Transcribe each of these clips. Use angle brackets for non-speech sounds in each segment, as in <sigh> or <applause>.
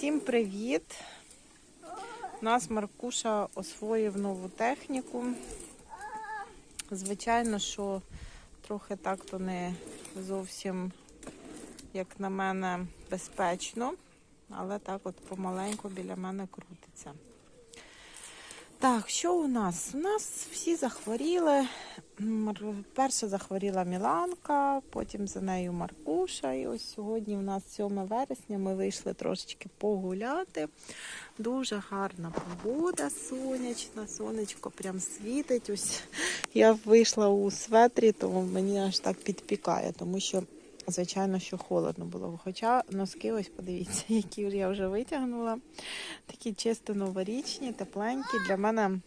Всім привіт! У нас Маркуша освоїв нову техніку. Звичайно, що трохи так то не зовсім, як на мене, безпечно, але так от помаленьку біля мене крутиться. Так, що у нас? У нас всі захворіли. Перша захворіла Міланка, потім за нею Маркуша. І ось сьогодні у нас 7 вересня. Ми вийшли трошечки погуляти. Дуже гарна погода, сонячна, сонечко прям світить. Ось я вийшла у светрі, тому мені аж так підпікає, тому що, звичайно, що холодно було. Хоча носки, ось подивіться, <laughs> які я вже витягнула. Такі чисто новорічні, тепленькі. Для мене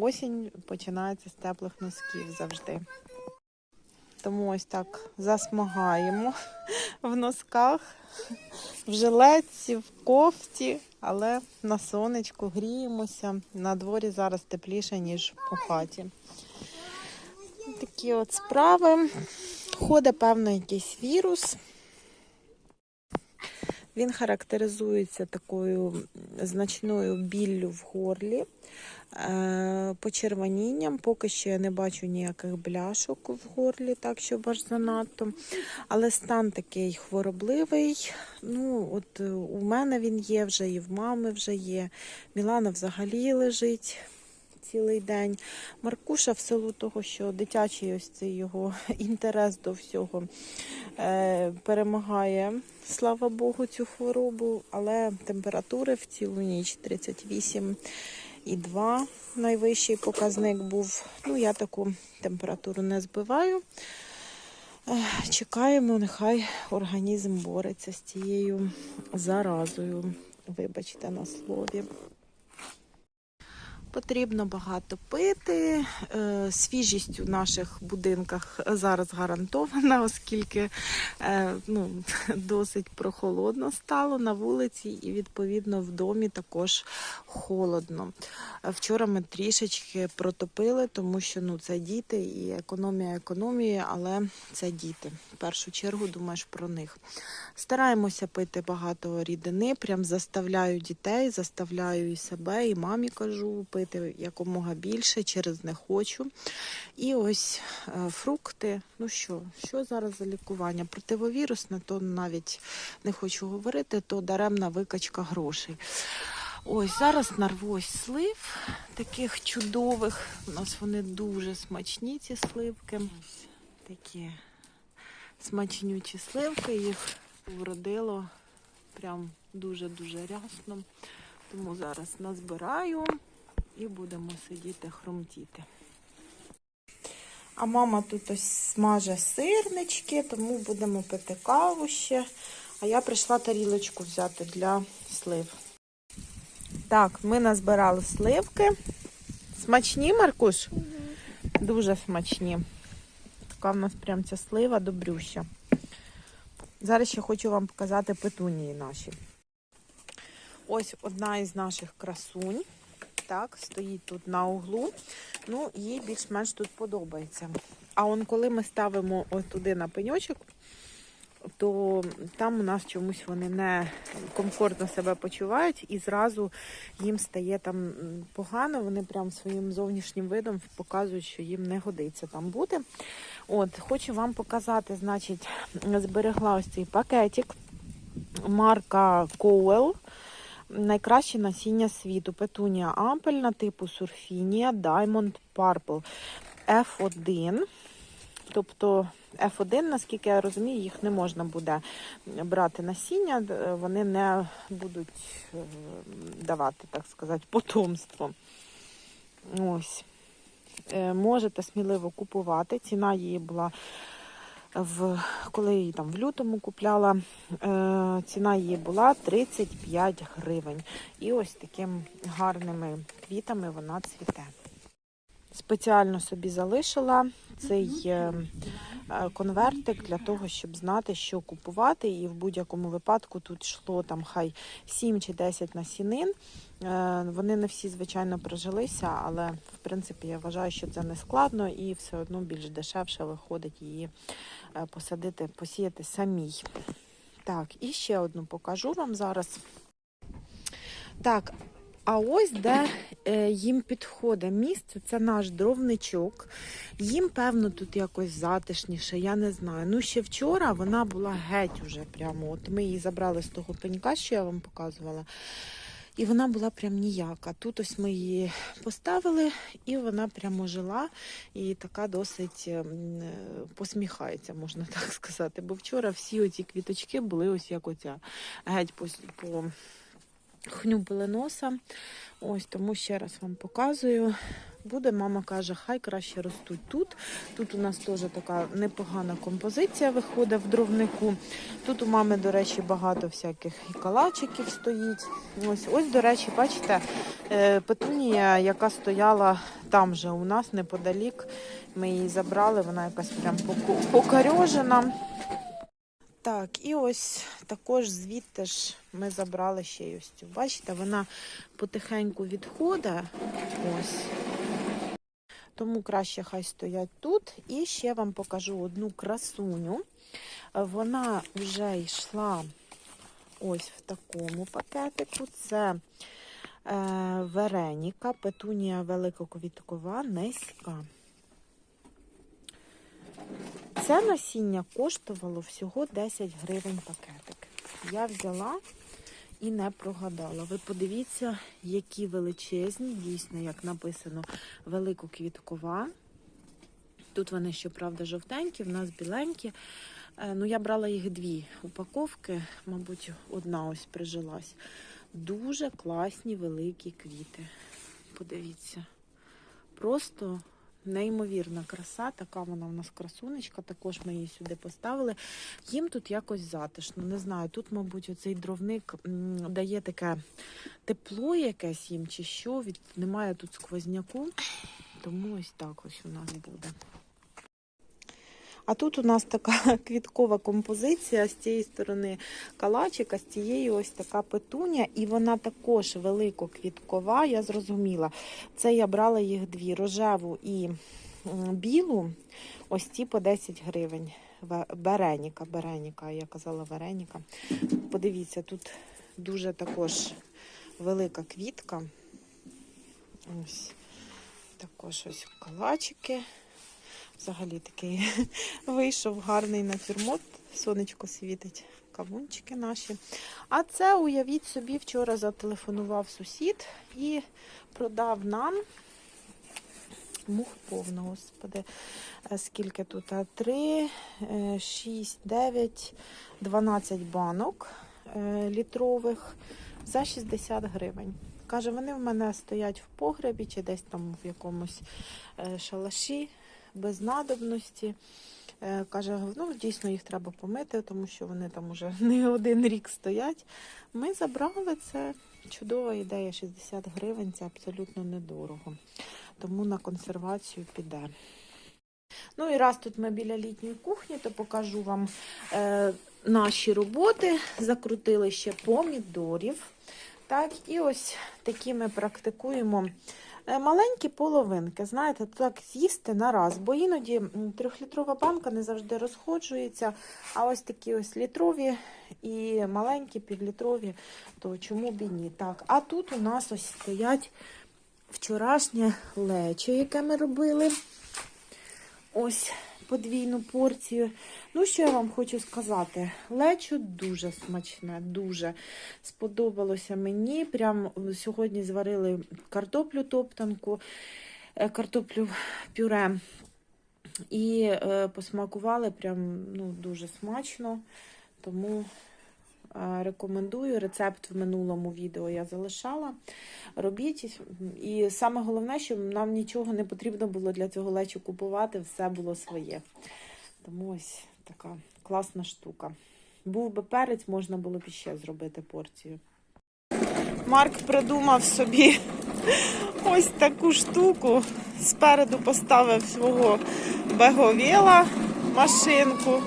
осінь починається з теплих носків завжди. Тому ось так засмагаємо <laughs> в носках, в жилетці, в кофті, але на сонечку гріємося. На дворі зараз тепліше, ніж у хаті. Такі от справи. Ходить, певно, якийсь вірус. Він характеризується такою значною біллю в горлі, е, почервонінням. Поки що я не бачу ніяких бляшок в горлі, так щоб аж занадто. Але стан такий хворобливий. Ну, от е, у мене він є вже, і в мами вже є. Мілана взагалі лежить. Цілий день. Маркуша в силу того, що дитячий ось цей його <laughs> інтерес до всього е, перемагає, слава Богу, цю хворобу, але температури в цілу ніч 38,2 найвищий показник був. Ну, я таку температуру не збиваю. Е, Чекаємо, нехай організм бореться з цією заразою. Вибачте на слові. Потрібно багато пити. Е, Свіжість у наших будинках зараз гарантована, <laughs> оскільки е, ну, <laughs> досить прохолодно стало на вулиці, і відповідно в домі також холодно. Е, Вчора ми трішечки протопили, тому що ну, це діти і економія економії, але це діти. В першу чергу думаєш про них. Стараємося пити багато рідини, прям заставляю дітей, заставляю і себе, і мамі кажу пити якомога більше, через не хочу. І ось е, фрукти. Ну що, що зараз за лікування? Противовірусне, то навіть не хочу говорити, то даремна викачка грошей. Ось зараз нарву ось слив таких чудових. У нас вони дуже смачні, ці сливки. Ось такі смачнючі сливки. Їх вродило прям дуже-дуже рясно. Тому зараз назбираю і будемо сидіти хрумтіти. А мама тут ось смаже сирнички, тому будемо пити каву ще. А я прийшла тарілочку взяти для слив. Так, ми назбирали сливки. Смачні, Маркуш? Дуже смачні. Така в нас прям ця слива добрюща. Зараз ще хочу вам показати петунії наші. Ось одна із наших красунь. Так, стоїть тут на углу. Ну, їй більш-менш тут подобається. А он коли ми ставимо ось туди на пеньочок, то там у нас чомусь вони не комфортно себе почувають і зразу їм стає там погано. Вони прям своїм зовнішнім видом показують, що їм не годиться там бути. От, хочу вам показати, значить, зберегла ось цей пакетик марка Коуел. Найкраще насіння світу. Петунія ампельна типу сурфінія Diamond Purple F1. Тобто F1, наскільки я розумію, їх не можна буде брати насіння, вони не будуть е, давати, так сказати, потомство. Ось. Е, Можете сміливо купувати. Ціна її була в коли її там в лютому купляла, е, ціна її була 35 гривень. І ось такими гарними квітами вона цвіте. Спеціально собі залишила цей е, е, конвертик для того, щоб знати, що купувати. І в будь-якому випадку тут йшло там хай 7 чи 10 насінин. Е, Вони не всі, звичайно, прижилися, але в принципі я вважаю, що це не складно і все одно більш дешевше виходить її посадити, посіяти самій. Так, і ще одну покажу вам зараз. Так, а ось де е, їм підходить місце, це наш дровничок. Їм, певно, тут якось затишніше, я не знаю. Ну, ще вчора вона була геть уже прямо. От ми її забрали з того пенька, що я вам показувала. І вона була прям ніяка. Тут ось ми її поставили, і вона прямо жила і така досить ем, е, посміхається, можна так сказати. Бо вчора всі оці квіточки були ось як оця геть по, по хнюпили носа. Ось тому ще раз вам показую. Буде, мама каже, хай краще ростуть тут. Тут у нас теж така непогана композиція виходить в дровнику. Тут у мами, до речі, багато всяких і калачиків стоїть. Ось, ось до речі, бачите, е, петунія, яка стояла там же у нас неподалік. Ми її забрали, вона якась прям покарьожена. Так, і ось також звідти ж ми забрали ще й ось цю. Бачите, вона потихеньку відходить. Ось. Тому краще хай стоять тут. І ще вам покажу одну красуню. Вона вже йшла ось в такому пакетику. Це е, Вереніка, петунія великоквіткова, низька. Це насіння коштувало всього 10 гривень пакетик. Я взяла і не прогадала. Ви подивіться, які величезні, дійсно, як написано, великоквіткова. Тут вони, щоправда, жовтенькі, в нас біленькі. Е, Ну, я брала їх дві упаковки, мабуть, одна ось прижилась. Дуже класні великі квіти. Подивіться. Просто неймовірна краса. Така вона в нас красунечка. Також ми її сюди поставили. Їм тут якось затишно. Не знаю, тут, мабуть, оцей дровник дає таке тепло якесь їм чи що. Від... Немає тут сквозняку. Тому ось так ось у нас буде. А тут у нас така <laughs> квіткова композиція з цієї сторони калачика, з цієї ось така петуня, і вона також великоквіткова, я зрозуміла. Це я брала їх дві: рожеву і білу. Ось ці по 10 гривень. Береніка, Береніка, я казала Вереніка. Подивіться, тут дуже також велика квітка. Ось також ось калачики. Взагалі такий <laughs> вийшов гарний натюрморт. Сонечко світить, кавунчики наші. А це, уявіть собі, вчора зателефонував сусід і продав нам мух повно, господи. Е, Скільки тут? 3, 6, 9, 12 банок е, літрових за 60 гривень. Каже, вони в мене стоять в погребі чи десь там в якомусь е, шалаші без надобності. Е, Каже, ну дійсно їх треба помити, тому що вони там уже <laughs> не один рік стоять. Ми забрали це. Чудова ідея, 60 гривень це абсолютно недорого. Тому на консервацію піде. Ну і раз тут ми біля літньої кухні, то покажу вам е, наші роботи. Закрутили ще помідорів. Так, і ось такі ми практикуємо маленькі половинки. Знаєте, так з'їсти на раз, бо іноді трьохлітрова банка не завжди розходжується. А ось такі ось літрові і маленькі півлітрові, то чому б і ні? Так, а тут у нас ось стоять вчорашнє лечо, яке ми робили. Ось подвійну порцію. Ну, що я вам хочу сказати? Лечо дуже смачне, дуже сподобалося мені. Прям сьогодні зварили картоплю топтанку, е, картоплю пюре. І е, посмакували прям ну, дуже смачно. Тому рекомендую. Рецепт в минулому відео я залишала. Робіть. І саме головне, щоб нам нічого не потрібно було для цього лечу купувати, все було своє. Тому ось така класна штука. Був би перець, можна було б ще зробити порцію. Марк придумав собі <laughs> ось таку штуку. Спереду поставив свого беговіла машинку.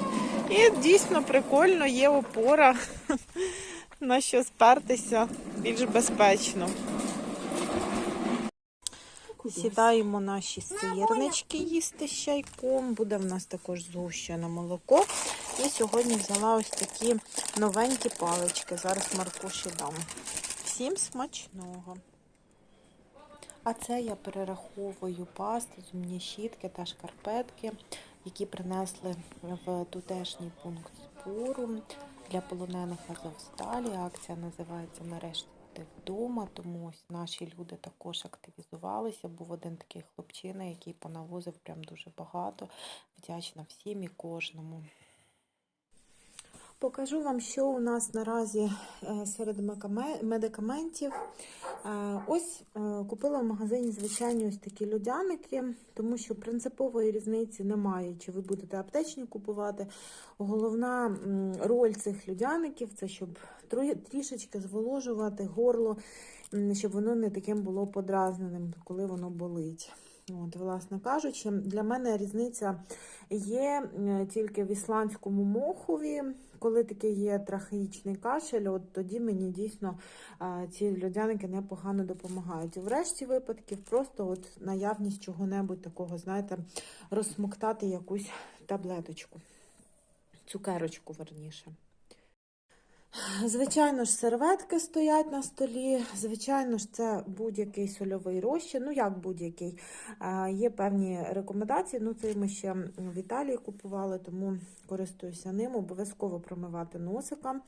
І дійсно прикольно є опора, <laughs> на що спертися більш безпечно. Сідаємо наші сирнички їсти з чайком. Буде в нас також згущене молоко. І сьогодні взяла ось такі новенькі палички. Зараз Маркуші дам. Всім смачного! А це я перераховую пасти, зубні щітки та шкарпетки, які принесли в тутешній пункт збору для полонених Азовсталі. Акція називається Нарешті ти вдома. Тому ось наші люди також активізувалися. Був один такий хлопчина, який понавозив прям дуже багато. Вдячна всім і кожному. Покажу вам, що у нас наразі е, серед медикаментів. Е, Ось е, купила в магазині звичайні ось такі людяники, тому що принципової різниці немає, чи ви будете аптечні купувати. Головна роль цих людяників це щоб трішечки зволожувати горло, щоб воно не таким було подразненим, коли воно болить. От, власне кажучи, для мене різниця є е, тільки в ісландському мохові. Коли такий є трахеїчний кашель, от тоді мені дійсно ці льодяники непогано допомагають. В решті випадків просто от наявність чого-небудь такого, знаєте, розсмоктати якусь таблеточку, цукерочку верніше. Звичайно ж, серветки стоять на столі. Звичайно ж, це будь-який сольовий розчин. Ну, як будь-який. Є певні рекомендації. Ну, це ми ще в Італії купували, тому користуюся ним. Обов'язково промивати носика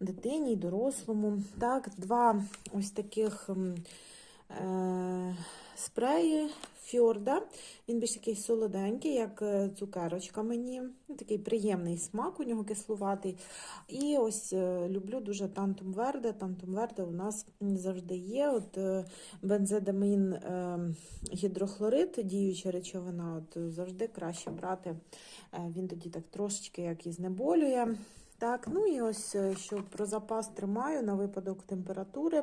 дитині й дорослому. Так, два ось таких е, спреї Фьорда. Він більш такий солоденький, як е, цукерочка мені. Ну, Такий приємний смак, у нього кислуватий. І ось е, люблю дуже тантум верде. Тантум верде у нас завжди є. От бензедамін гідрохлорид, діюча речовина, от завжди краще брати. Він тоді так трошечки як і знеболює. Так, ну і ось е, що про запас тримаю на випадок температури,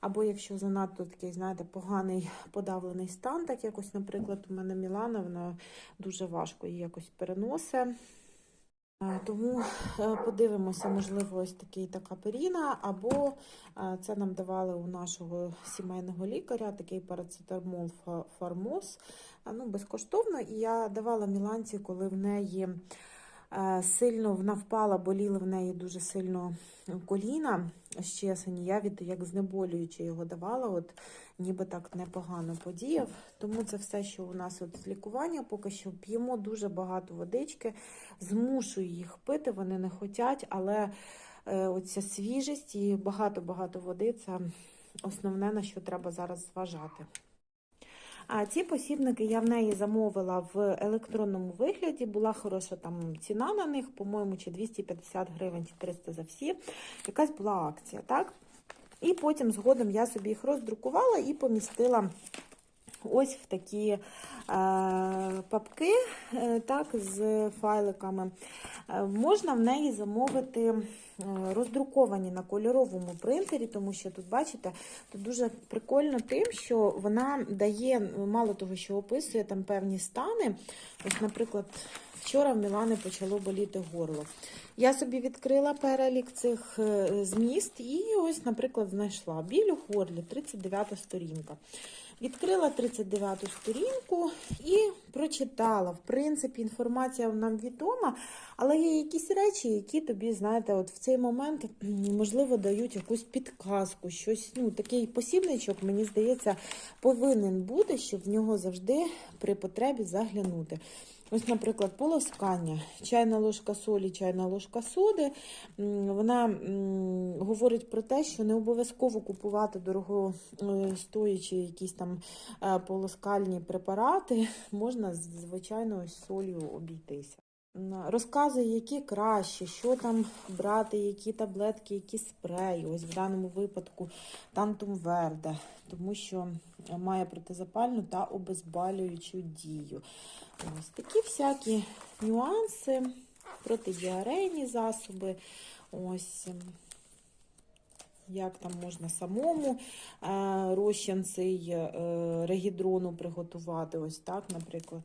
або якщо занадто такий, знаєте, поганий подавлений стан, так якось, наприклад, у мене Мілана, вона дуже важко її якось переносить. Е, Тому е, подивимося, можливо, ось такий така періна, або це нам давали у нашого сімейного лікаря, такий парацетамол фармоз, ну, безкоштовно. І я давала Міланці, коли в неї сильно вона впала, боліли в неї дуже сильно коліна щесані. Я від як знеболюючи його давала, от ніби так непогано подіяв. Тому це все, що у нас от з лікування, поки що п'ємо дуже багато водички, змушую їх пити, вони не хочуть, але е, оця свіжість і багато-багато води це основне, на що треба зараз зважати. А ці посібники я в неї замовила в електронному вигляді. Була хороша там ціна на них, по-моєму, чи 250 гривень, чи 300 за всі. Якась була акція, так? І потім згодом я собі їх роздрукувала і помістила ось в такі е, папки, е, так, з файликами. Е, можна в неї замовити е, роздруковані на кольоровому принтері, тому що тут, бачите, тут дуже прикольно тим, що вона дає, мало того, що описує там певні стани. Ось, наприклад, вчора в Мілани почало боліти горло. Я собі відкрила перелік цих е, зміст і ось, наприклад, знайшла біль у горлі, 39 сторінка. Відкрила 39 сторінку і прочитала. В принципі, інформація нам відома, але є якісь речі, які тобі, знаєте, от в цей момент можливо дають якусь підказку, щось, ну, такий посібничок, мені здається, повинен бути, щоб в нього завжди при потребі заглянути. Ось, наприклад, полоскання, чайна ложка солі, чайна ложка соди. Вона говорить про те, що не обов'язково купувати дорогостоячі якісь там е, полоскальні препарати, <laughs> можна з звичайною солью обійтися. Розказує, які краще, що там брати, які таблетки, які спреї. Ось в даному випадку тантум верде, тому що має протизапальну та обезболюючу дію. Ось такі всякі нюанси, протидіарейні засоби. Ось як там можна самому е, розчин цей е, регідрону приготувати. Ось так, наприклад.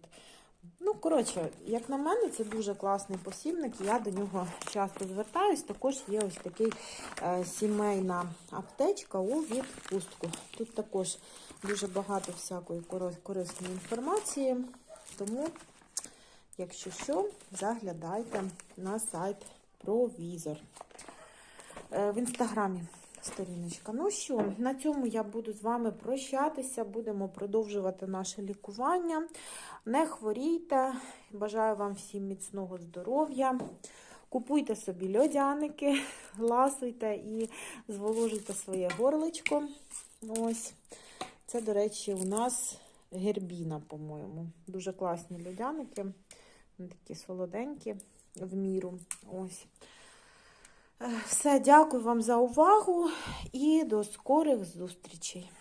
Коротше, як на мене, це дуже класний посібник. Я до нього часто звертаюсь. Також є ось такий е, сімейна аптечка у відпустку. Тут також дуже багато всякої корисної інформації. Тому, якщо що, заглядайте на сайт Провізор. Е, В інстаграмі сторіночка. Ну що, на цьому я буду з вами прощатися. Будемо продовжувати наше лікування. Не хворійте. Бажаю вам всім міцного здоров'я. Купуйте собі льодяники, <laughs> ласуйте і зволожуйте своє горличко. Ось. Це, до речі, у нас гербіна, по-моєму. Дуже класні льодяники. Такі солоденькі в міру. Ось. Е, Все, дякую вам за увагу і до скорих зустрічей.